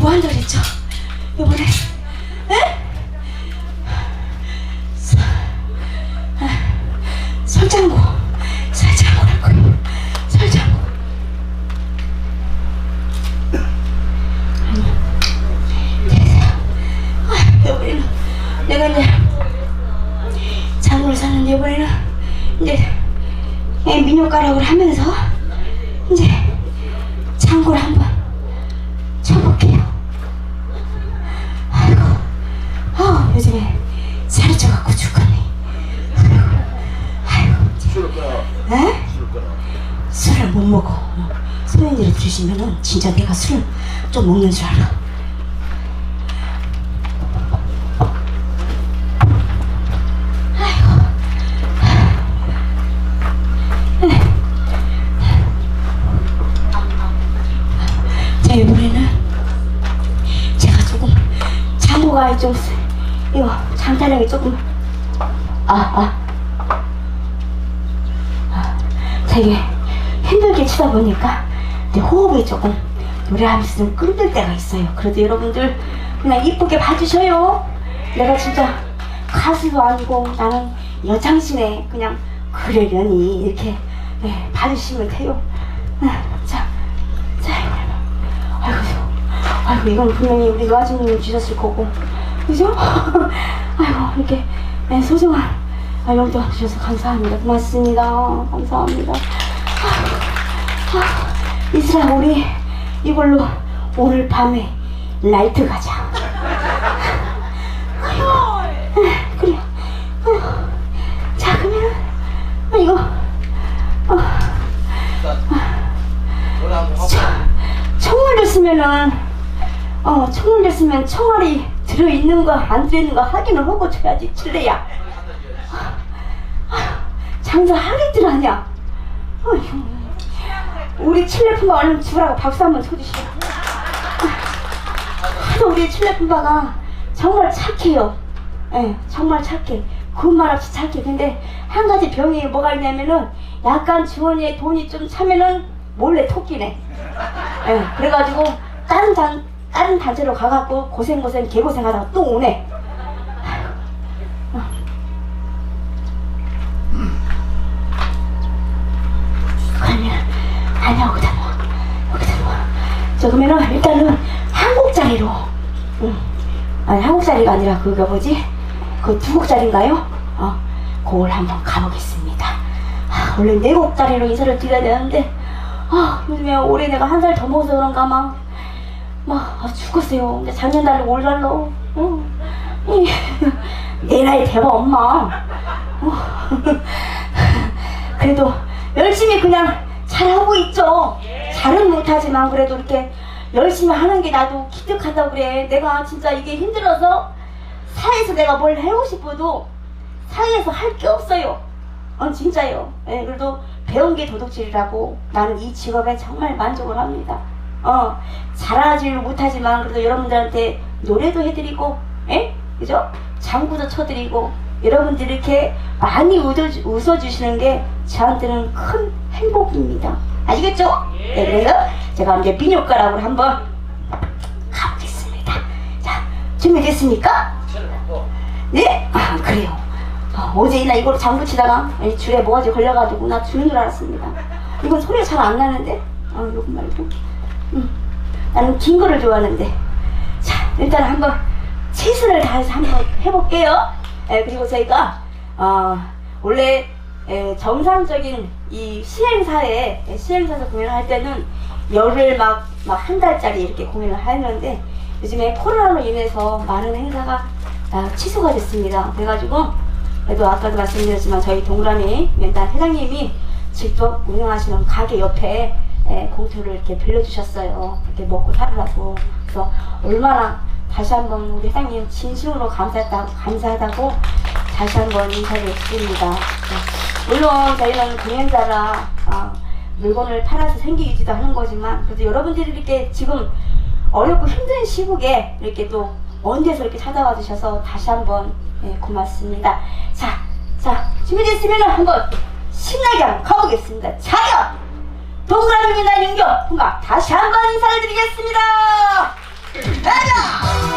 나뭐 한다 그랬죠? 이번에? 에? 서- 아, 설장구 설장구라고. 설장구 아, 이번에는 내가 이제 장구를 사는데 이번에는 이제 애 민요가락을 하면서 이제 장구를 한번 살이 쪄갖고 죽겠네. 아이고, 술을 끊어. 에? 술을 못 먹어. 소연이를 들으시면은 진짜 내가 술을 좀 먹는 줄 알아. 자 이번에는 제가 조금 장구가 좀 쓰- 이거 장타력이 조금 아아 되게 힘들게 치다 보니까 내 호흡이 조금 노래하면서 좀 끊길 때가 있어요. 그래도 여러분들 그냥 이쁘게 봐주셔요. 내가 진짜 가수도 아니고 나는 여장신에 그냥 그러려니 이렇게 네, 봐주시면 돼요. 네, 자, 자, 아이고, 아이고 이건 분명히 우리 노아주님이 주셨을 거고, 그죠? 아이고 이렇게 네, 소중한 아, 용돈 주셔서 감사합니다. 고맙습니다. 감사합니다. 아, 아, 이슬아 우리 이걸로 오늘 밤에 라이트 가자. 아이고, 에, 그래. 아이고. 자 그러면 아, 이거 어, 하고. 총을 줬으면은 어 총을 줬으면 총알이 들어 있는 거 안 들어 있는 거 확인을 하고 줘야지 칠레야. 장사 하냐? 어휴. 우리 칠레품바 얼른 주라고 박수 한번 쳐주시오. 하도 우리 칠레품바가 정말 착해요. 예, 정말 착해. 그말 없이 착해. 근데 한 가지 병이 뭐가 있냐면은 약간 주머니에 돈이 좀 차면은 몰래 토끼네. 예, 그래가지고 다른 단 다른 단체로 가갖고 고생 고생 개고생하다가 또 오네. 그러면 아니야. 여기다 놓아. 여기다 놓아. 저 그러면은 일단은 한국짜리로. 응. 아니 한국짜리가 아니라 그거 뭐지? 그 두곡짜리인가요? 어. 그걸 한번 가보겠습니다. 아, 원래 네곡짜리로 인사를 드려야 되는데. 아 요즘에 올해 내가 한 살 더 먹어서 그런가 막 막, 아, 죽겠어요. 근데 작년 달로 올 달로. 어. 이, 내 나이 대봐, 엄마. 어. 그래도 열심히 그냥 잘하고 있죠. 잘은 못하지만 그래도 이렇게 열심히 하는 게 나도 기특하다고 그래. 내가 진짜 이게 힘들어서 사회에서 내가 뭘 해고 싶어도 사회에서 할 게 없어요. 어, 진짜요. 예, 그래도 배운 게 도둑질이라고 나는 이 직업에 정말 만족을 합니다. 어, 잘하지는 못하지만 그래도 여러분들한테 노래도 해드리고, 예? 그죠? 장구도 쳐드리고, 여러분들이 이렇게 많이 웃어, 웃어 주시는 게 저한테는 큰 행복입니다. 아시겠죠? 네, 그래서 제가 이제 비뇨가락으로 한번 가보겠습니다. 자, 준비됐습니까? 먹고. 네? 아, 그래요. 아, 어제 나 이걸 장구 치다가 이 줄에 뭐가지 걸려가지고 나 죽는 줄 알았습니다. 이건 소리가 잘 안 나는데? 아, 요거 말고. 음, 나는 긴 거를 좋아하는데. 자, 일단 한번 최선을 다해서 한번 해볼게요. 예, 그리고 저희가, 어, 원래 예, 정상적인 이 시행사에, 예, 시행사에서 공연을 할 때는 열흘 막, 막 한 달짜리 이렇게 공연을 하는데 요즘에 코로나로 인해서 많은 행사가 다 취소가 됐습니다. 그래가지고 그래도 아까도 말씀드렸지만 저희 동그라미 연단 회장님이 직접 운영하시는 가게 옆에 예, 공터를 이렇게 빌려주셨어요. 이렇게 먹고 살으라고. 그래서 얼마나 다시 한번 우리 회장님 진심으로 감사했다고, 감사하다고 다시 한번 인사를 드립니다. 네. 물론 저희는 공연자라 아, 물건을 팔아서 유지도 하는 거지만 그래도 여러분들이 이렇게 지금 어렵고 힘든 시국에 이렇게 또먼 데서 이렇게 찾아와 주셔서 다시 한번 예, 고맙습니다. 자, 자 준비됐으면 한번 신나게 한번 가보겠습니다. 자요! 동그라미입니다 윤경 풍가 다시 한번 인사를 드리겠습니다. 가자!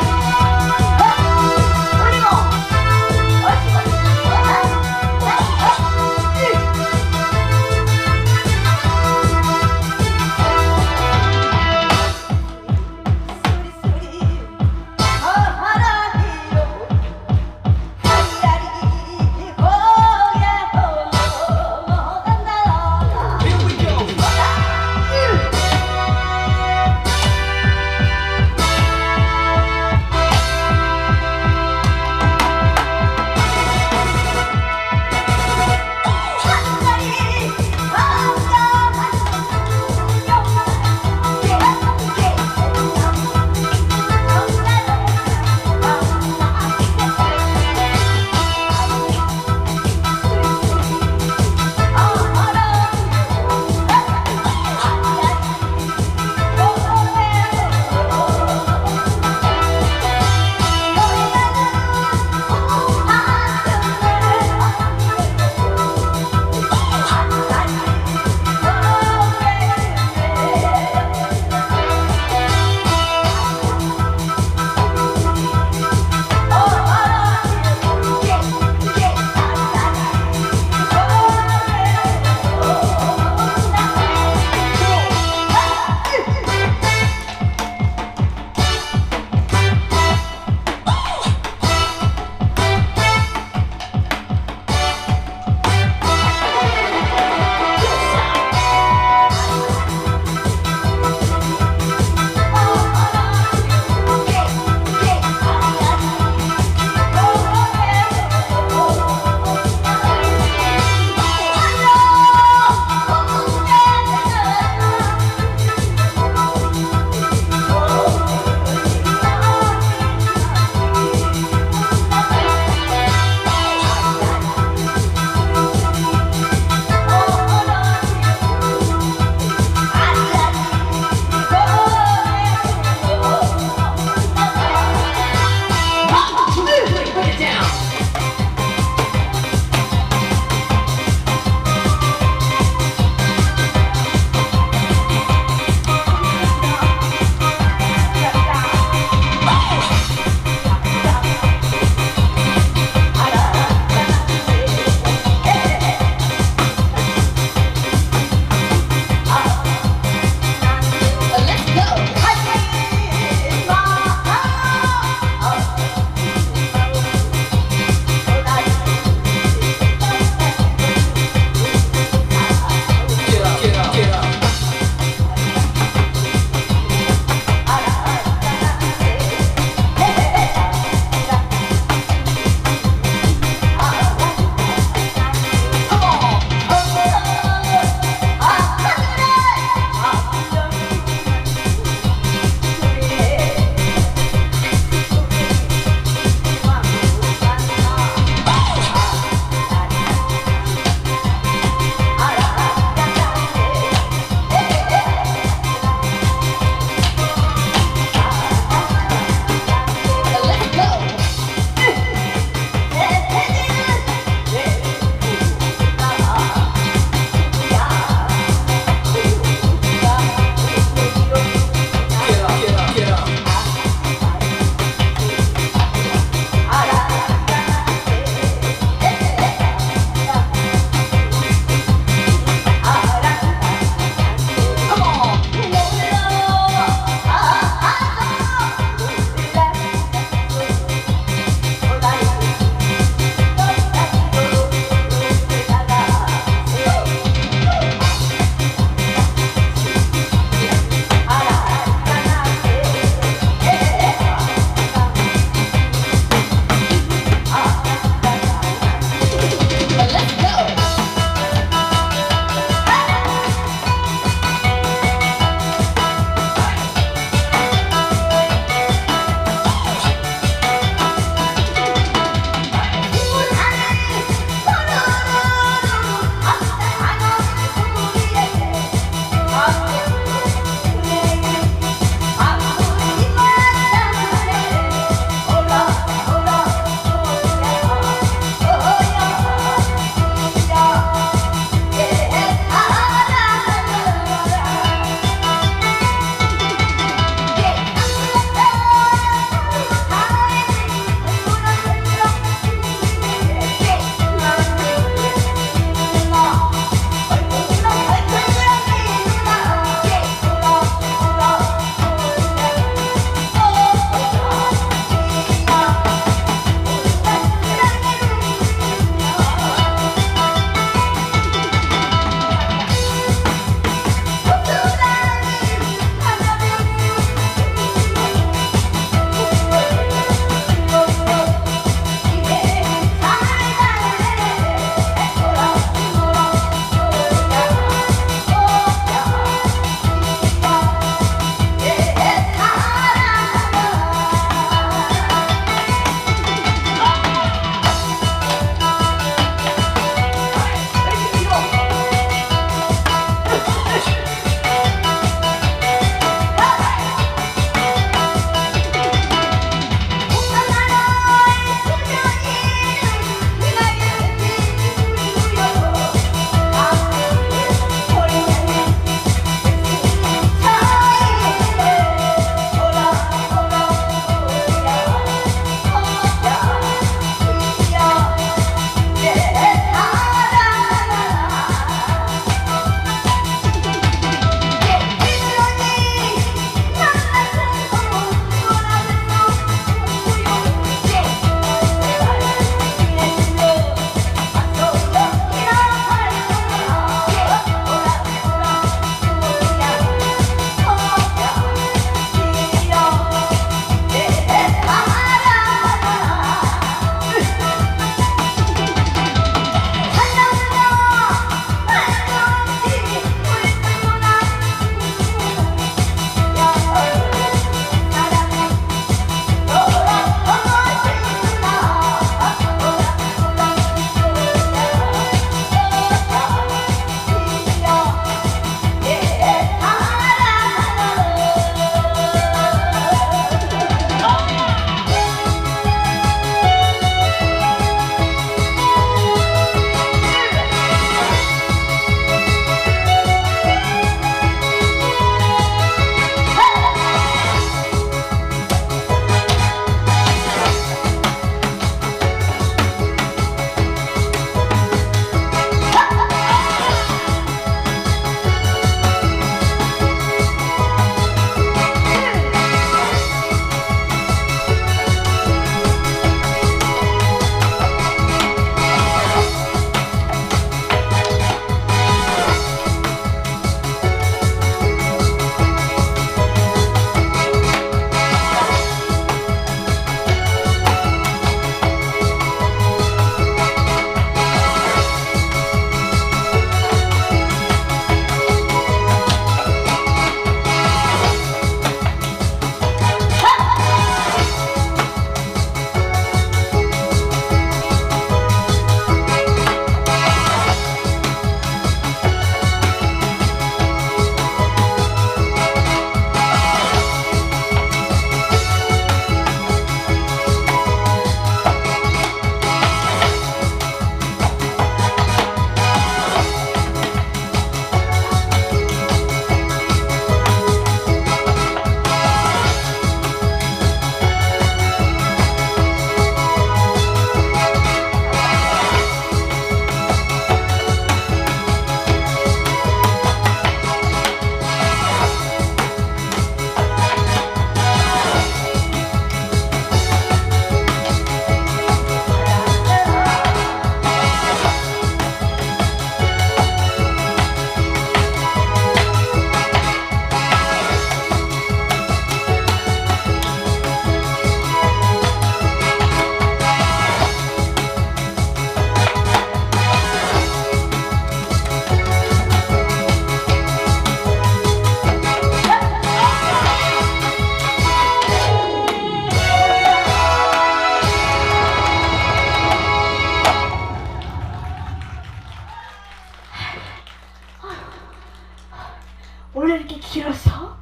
길어서?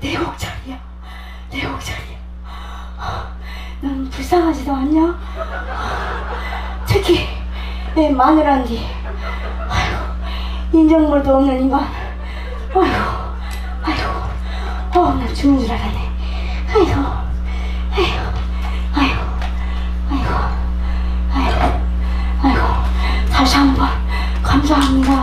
네 곡짜리야. 네 곡짜리야. 넌 불쌍하지도 않냐? 특히 내 마누라니 아이고 인정물도 없는 인간 아이고 아이고 어나 죽는 줄 알았네. 아이고 아이고 아이고 아이고 아이고 다시 한번 감사합니다.